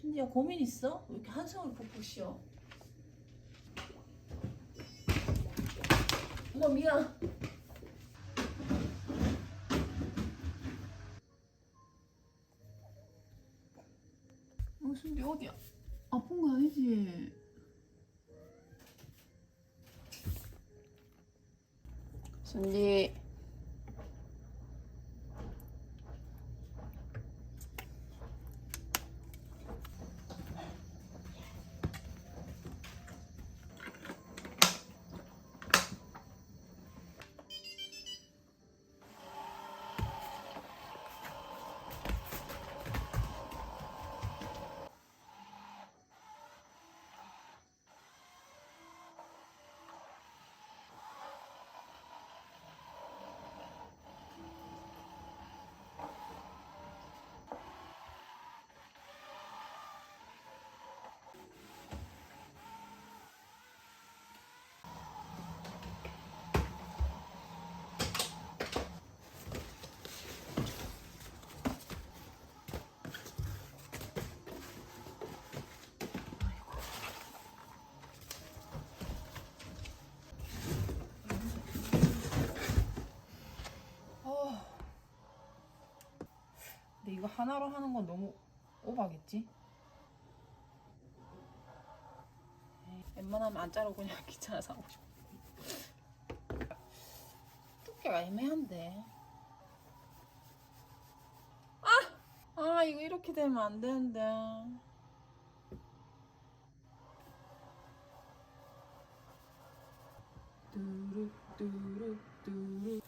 순지야 고민 있어? 왜 이렇게 한숨을 푹푹 쉬어? 어머 미안. 어디야? 아픈 거 아니지? 순지. 이거 하나로 하는 건 너무 오바겠지? 웬만하면 안 자르고 그냥 귀찮아서 하고 싶어. 두께가 애매한데. 아! 아, 이거 이렇게 되면 안 되는데. 뚜루, 뚜루, 뚜루.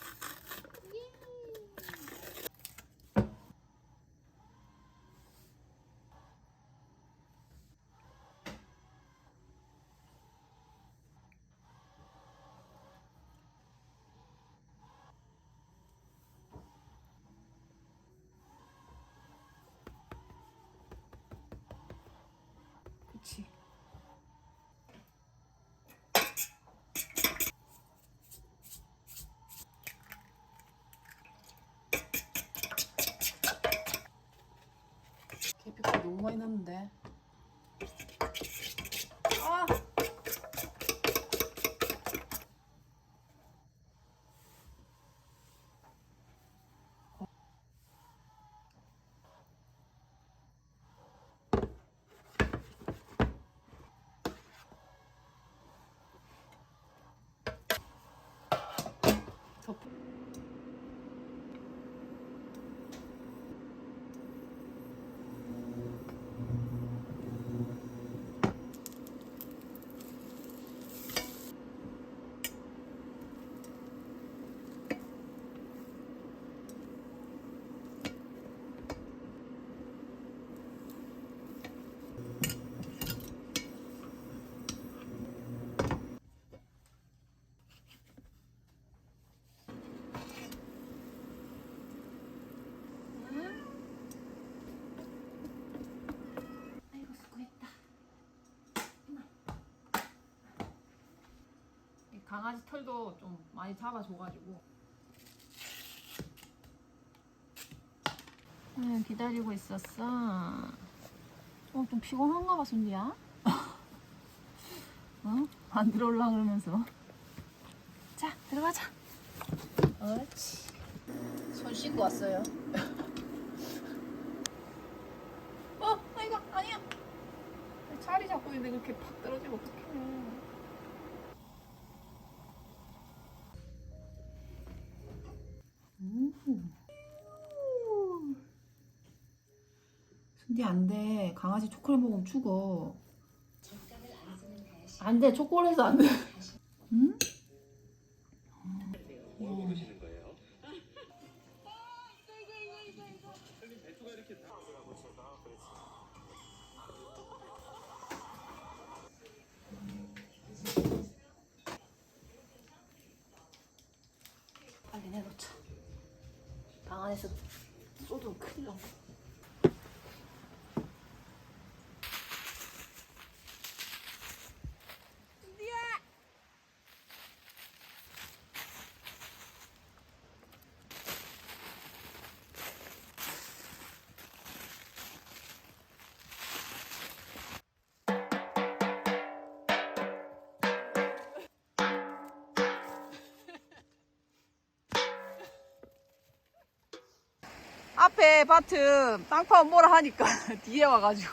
그치. 계피가 너무 많이 났는데. 강아지 털도 좀 많이 잡아줘가지고. 응, 기다리고 있었어. 어, 좀 피곤한가 봐, 순리야. 어? 안 들어올라 그러면서. 자, 들어가자. 옳지. 손 씻고 왔어요. 어, 아이고, 아니야. 자리 잡고 있는데 그렇게 팍 떨어지면 어떡해. 순디 안 돼. 강아지 초콜릿 먹으면 죽어. 안 돼. 초콜릿 안 돼. 응? 빨 안에서 쏟으면 큰일 나. 앞에 밭은 땅 파면 뭐라 하니까 뒤에 와가지고.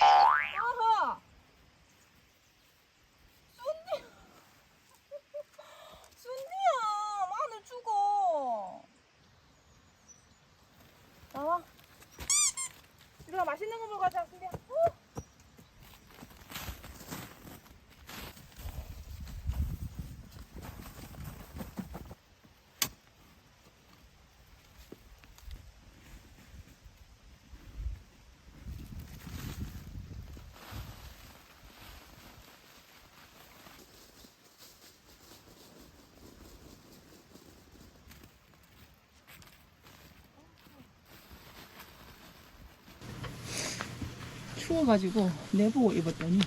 아하! 쏜니? 순디야 마늘 죽어 나와 우리가 맛있는 거 가자 순디야 어? 추워가지고 내보고 입었더니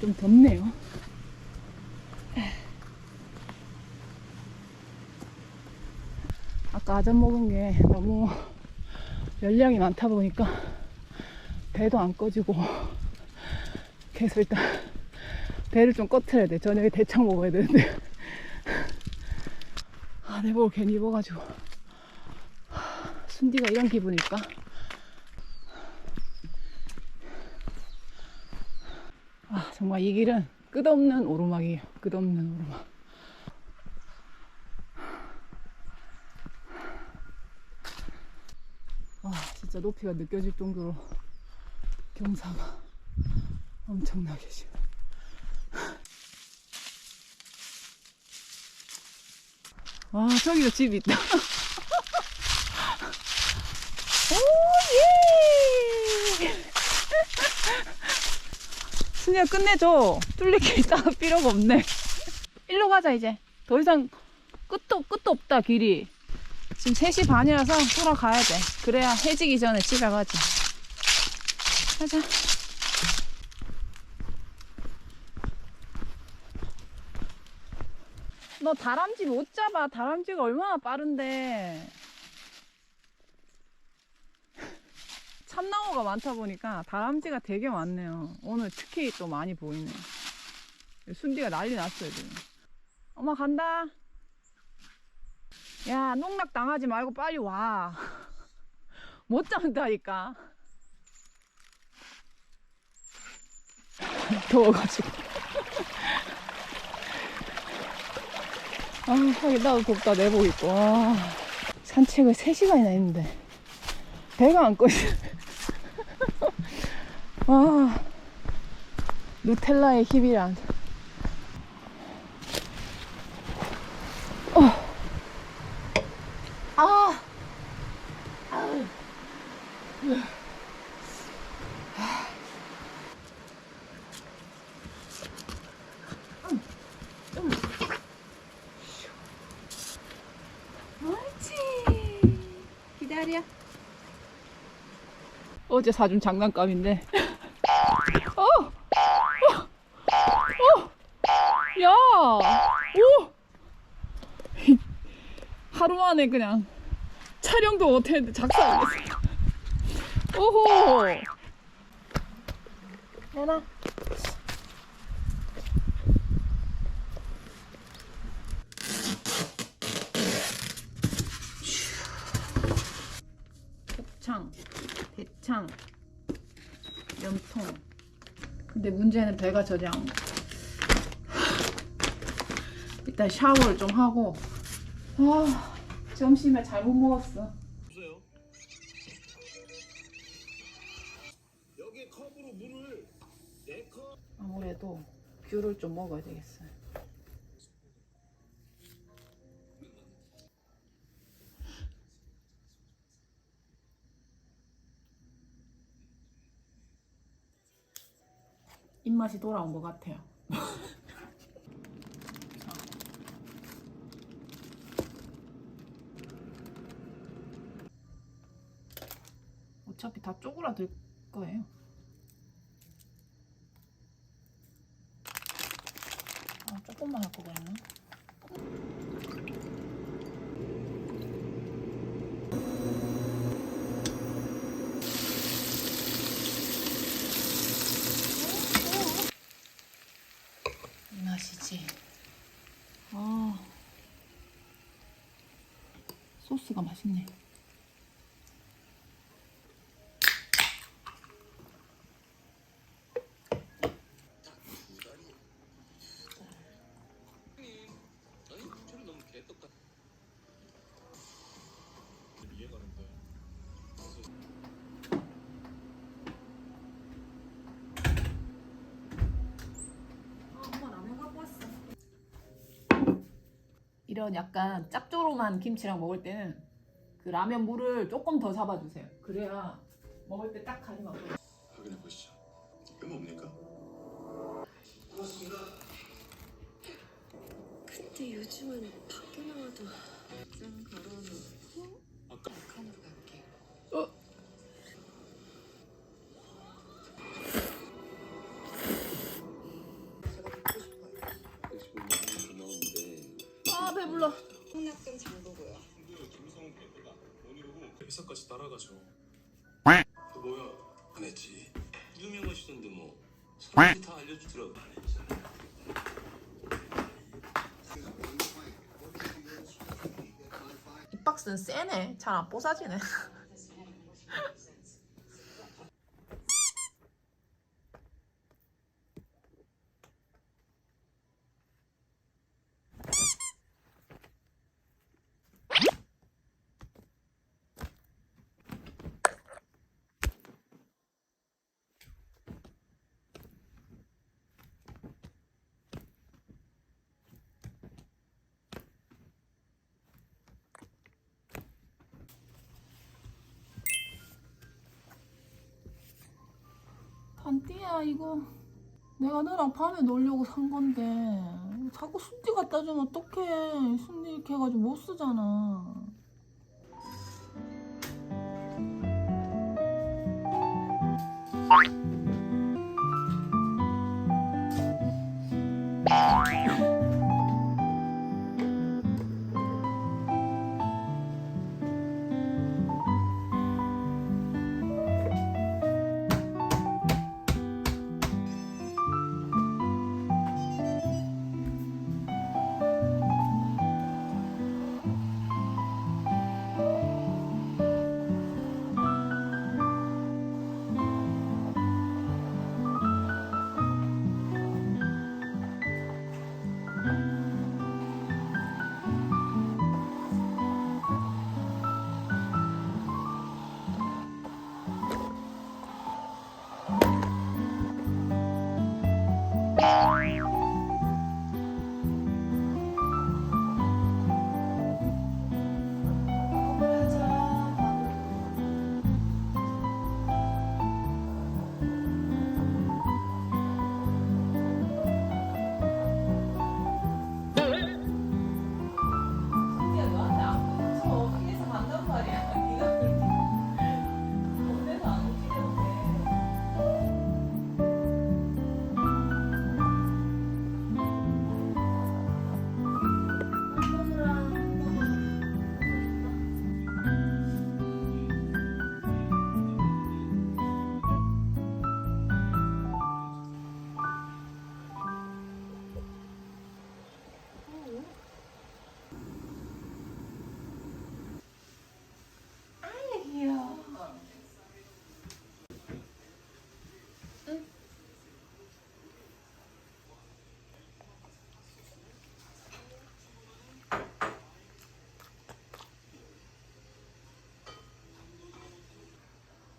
좀 덥네요. 아까 아점 먹은 게 너무 열량이 많다 보니까 배도 안 꺼지고 계속 일단 배를 좀 꺼트려야 돼. 저녁에 대창 먹어야 되는데. 아 내복을 괜히 입어가지고. 순디가 이런 기분일까? 아 정말 이 길은 끝없는 오르막이에요. 끝없는 오르막. 아 진짜 높이가 느껴질 정도로 경사가 엄청나게 지금. 와 저기도 집이 있다 오예 순이야 끝내줘. 뚫릴 게 있다가 필요가 없네. 일로 가자 이제. 더 이상 끝도 끝도 없다 길이. 지금 3시 반이라서 돌아가야 돼. 그래야 해지기 전에 집에 가지. 가자. 너 다람쥐 못 잡아. 다람쥐가 얼마나 빠른데 참나무가 많다 보니까 다람쥐가 되게 많네요. 오늘 특히 또 많이 보이네. 순디가 난리 났어요, 지금. 엄마 간다. 야, 농락 당하지 말고 빨리 와. 못 잡는다니까. 더워가지고. 아, 하긴 나도 덥다, 내복 입고. 와. 산책을 3시간이나 했는데. 배가 안 꺼지네. 와, 누텔라의 힘이란. 어. 아. 기다려. 어제 사준 장난감인데. 어! 어! 어! 야! 오! 하루 만에 그냥 촬영도 못했는데 작살냈어. 오호! 내놔. 곱창, 대창, 염통. 근데 문제는 배가 가. 일단 샤워를 좀 하고. 아, 점심에 잘못 먹었어. 보세요. 여기 컵으로 물을 네 컵. 아무래도 귤을 좀 먹어야 되겠어요. 입맛이 돌아온 것 같아요. 어차피 다 쪼그라들 거예요. 아, 조금만 할 거가 있나? 이. 아, 소스가 맛있네. 이런 약간 짭조름한 김치랑 먹을 때는 그 라면 물을 조금 더 잡아주세요. 그래야 먹을 때 딱 간이 맞고. 확인해 보시죠. 이거 뭡니까? 근데 요즘은 밖에 나와도 짠 걸어놓 아. 김성훈 대표가 오늘하고 회사까지 따라가죠. 그 뭐야? 안 했지. 유명하시던데 뭐 사람들이 다 알려주더라고 안 했잖아 이 박스는 세네. 잘 안 뽀사지네. 단띠야 이거. 내가 너랑 밤에 놀려고 산 건데 자꾸 순띠 갖다 주면 어떡해. 순띠 이렇게 해가지고 못 쓰잖아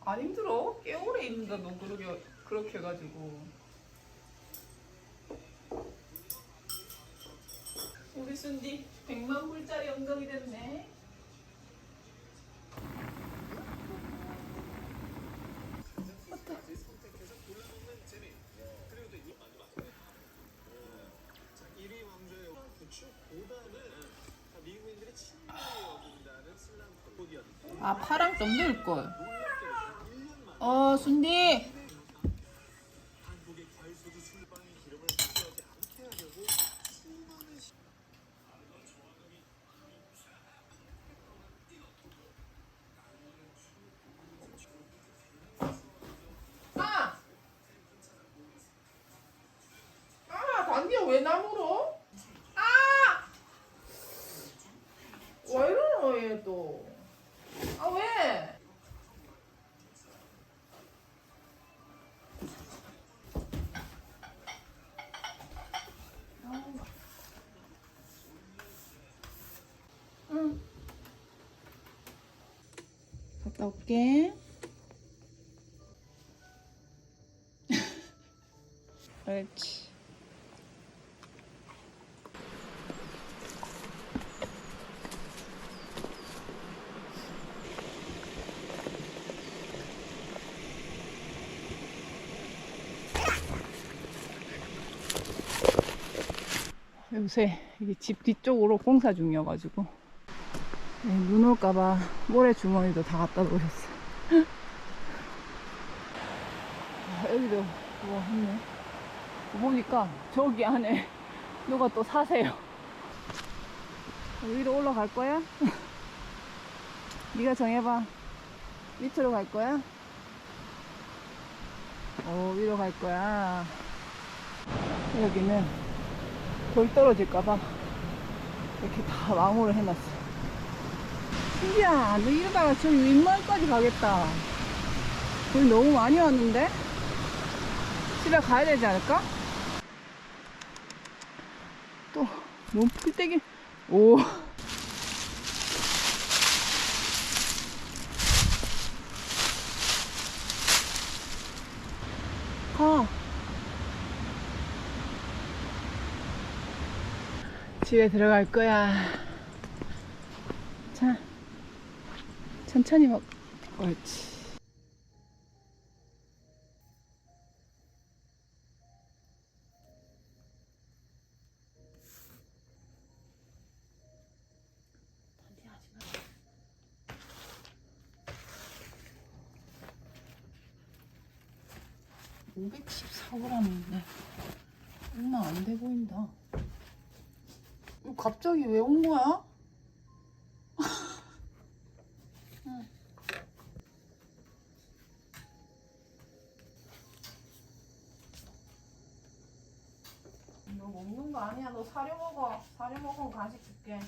안 힘들어? 꽤 오래 있는다 너 그러게 그렇게 해가지고. 우리 순디 100만 불짜리 엉덩이 됐네. 아 파랑 좀 넣을걸 어 순디 한국의 과일소주 술빵에 기름을 묻지 않게 하려고 왜 나무로? 아! 왜 이러노 얘 또? 아 왜? 응. 올게. 옳지. 요새 이게 집 뒤쪽으로 공사 중이어가지고 네, 눈 올까봐 모래 주머니도 다 갖다 놓으셨어. 아, 여기도 뭐 했네. 보니까 저기 안에 누가 또 사세요. 위로 올라갈 거야? 네가 정해봐. 밑으로 갈 거야? 어, 위로 갈 거야. 여기는 돌 떨어질까봐 이렇게 다 마모를 해놨어. 신기야, 너 이러다가 저기 윗마을까지 가겠다. 돌 너무 많이 왔는데? 집에 가야 되지 않을까? 또 너무 풀떼기 오 가. 집에 들어갈 거야. 천천히 먹. 옳지. 514g인데 얼마 안 돼 보인다. 이거 갑자기 왜 온 거야? 응. 너 먹는 거 아니야. 너 사료 먹어. 사료 먹으면 간식 줄게.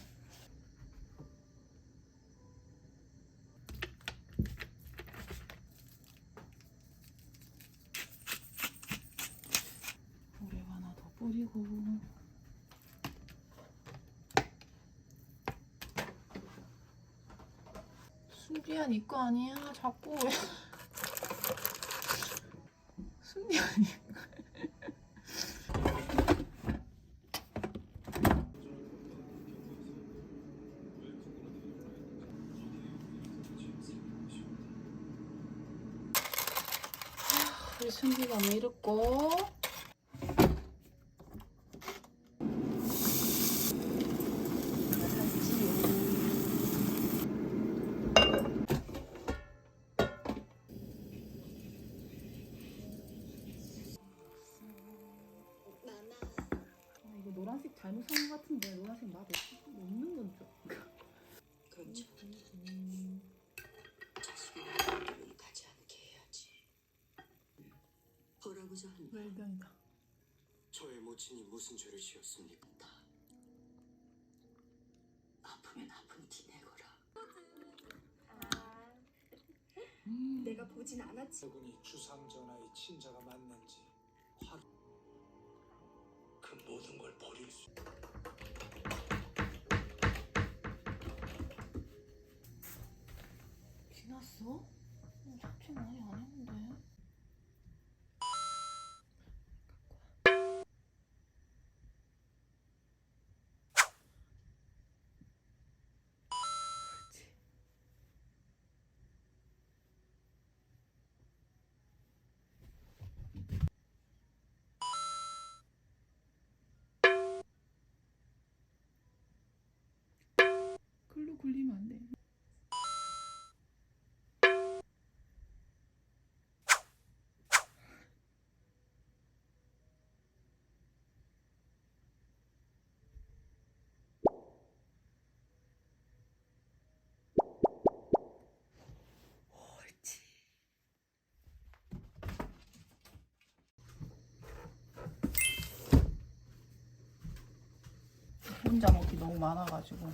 물에 하나 순비야 니거 아니야? 자꾸 왜? 순비야 니거. 우리 순비가 왜 이랬고 하는 거야? 발견이다. 저의 모친이 무슨 죄를 지었습니까? 다 아프면 아픈 티 내거라 내가 보진 않았지 그분이 주상전하의 친자가 맞는지 확... 그 모든 걸 버릴 수 지났어? 팔로 굴리면 안 돼. 혼자 먹기 너무 많아가지고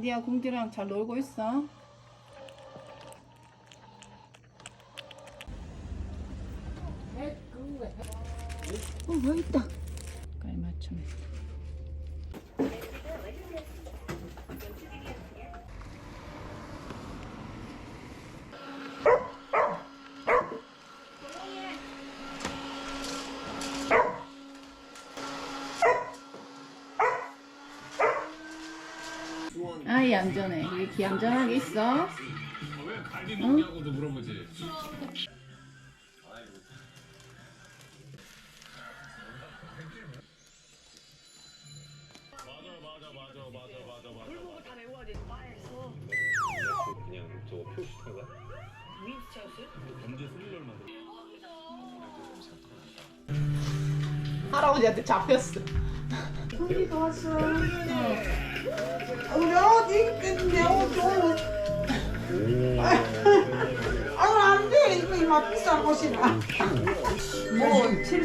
안디야 공디랑 잘 놀고 있어. 어, 뭐 있다. 깔맞춤. 아이 얌전해. 이렇게 얌전하게 있어. 왜 갈비 먹냐고도 물어보지.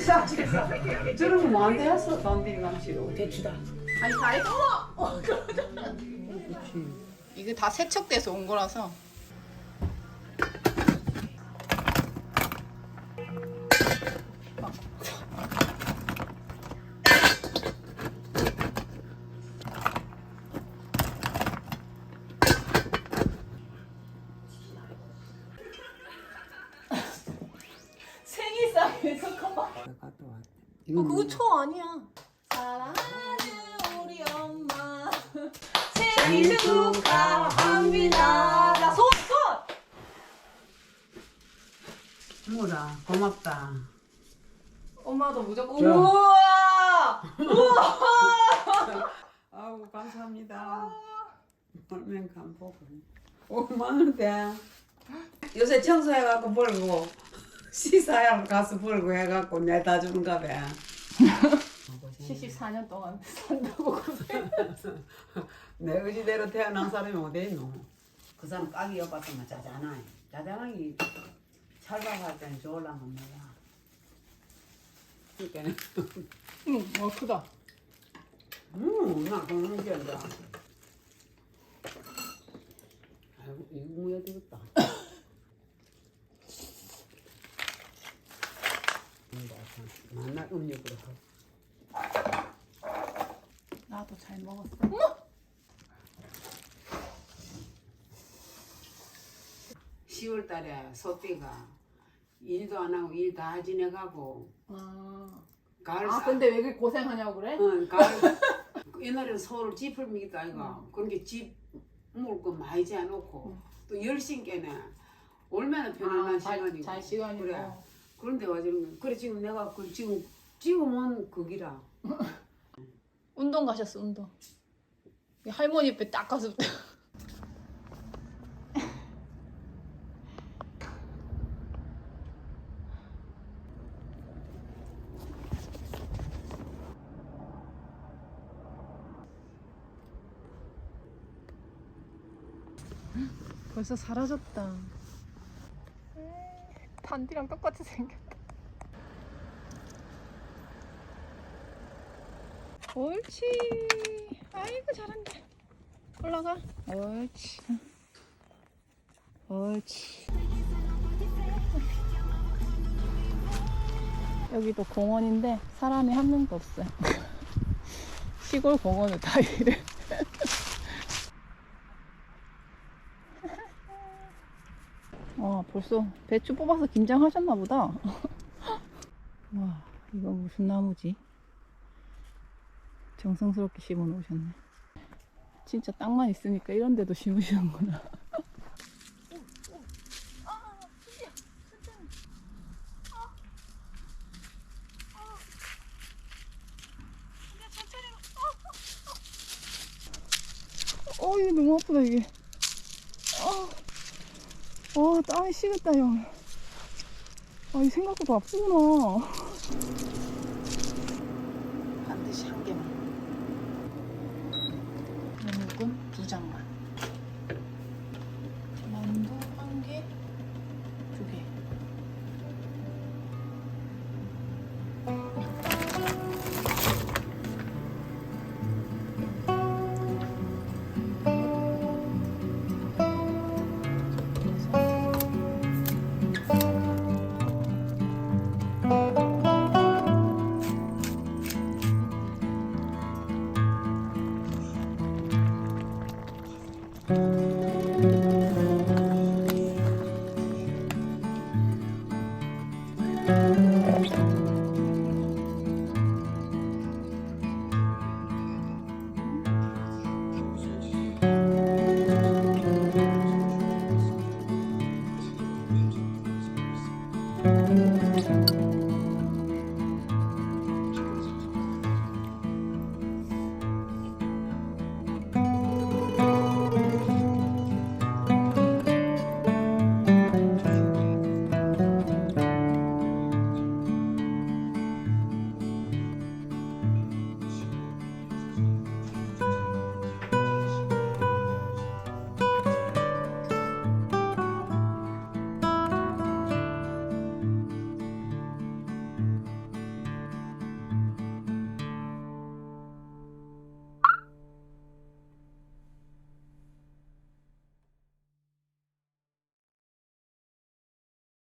칠사 저런 거 뭐한테 했어 단디 감시로 대추다 아니 다 했어. 어, 이게 다 세척돼서 온 거라서. 얼면 간보고. 5만 원대 요새 청소해갖고 벌고 시사야 가서 벌고 해갖고 내다 주는가 봐. 74년 동안 산다고 고생. 내 의지대로 태어난 사람이 어디 있노? 그 사람 깍이 엿봤더만 짜잔하이 짜잔하이. 찰박할 때는 좋을랑은 몰라. 그러니까. 응, 어 크다. 음, 나 그런 게 아니라. 아이고, 이거 뭐야 되겠다. 만날 음력으로 하고. 나도 잘 먹었어. 10월 달에 소띠가 일도 안 하고 일 다 지내가고 아, 가을 아 사- 근데 왜 그렇게 고생하냐고 그래? 응, 가을 옛날에는 서울 집을 미기도 아이가 그런 집 물건 많이 재놓고 또 열심께네. 얼마나 편안한 아, 잘- 시간이고. 잘 시간이고. 그래. 그런데 와지는 그래 지금 내가 그 지금 지금은 거기라. 운동 가셨어 운동. 이 할머니 옆에 딱 가서 벌써 사라졌다. 단디랑 똑같이 생겼다. 옳지. 아이고 잘한다. 올라가. 옳지. 옳지. 여기도 공원인데 사람이 한 명도 없어요. 시골 공원을 다 이래. 와 벌써 배추 뽑아서 김장하셨나 보다. 와 이거 무슨 나무지? 정성스럽게 심어 놓으셨네. 진짜 땅만 있으니까 이런 데도 심으시는구나. 어, 이거 너무 아프다, 이게. 땀이 식었다, 형. 아, 이 생각보다 아프구나. 반드시 한 개만. 연육은 두 장만.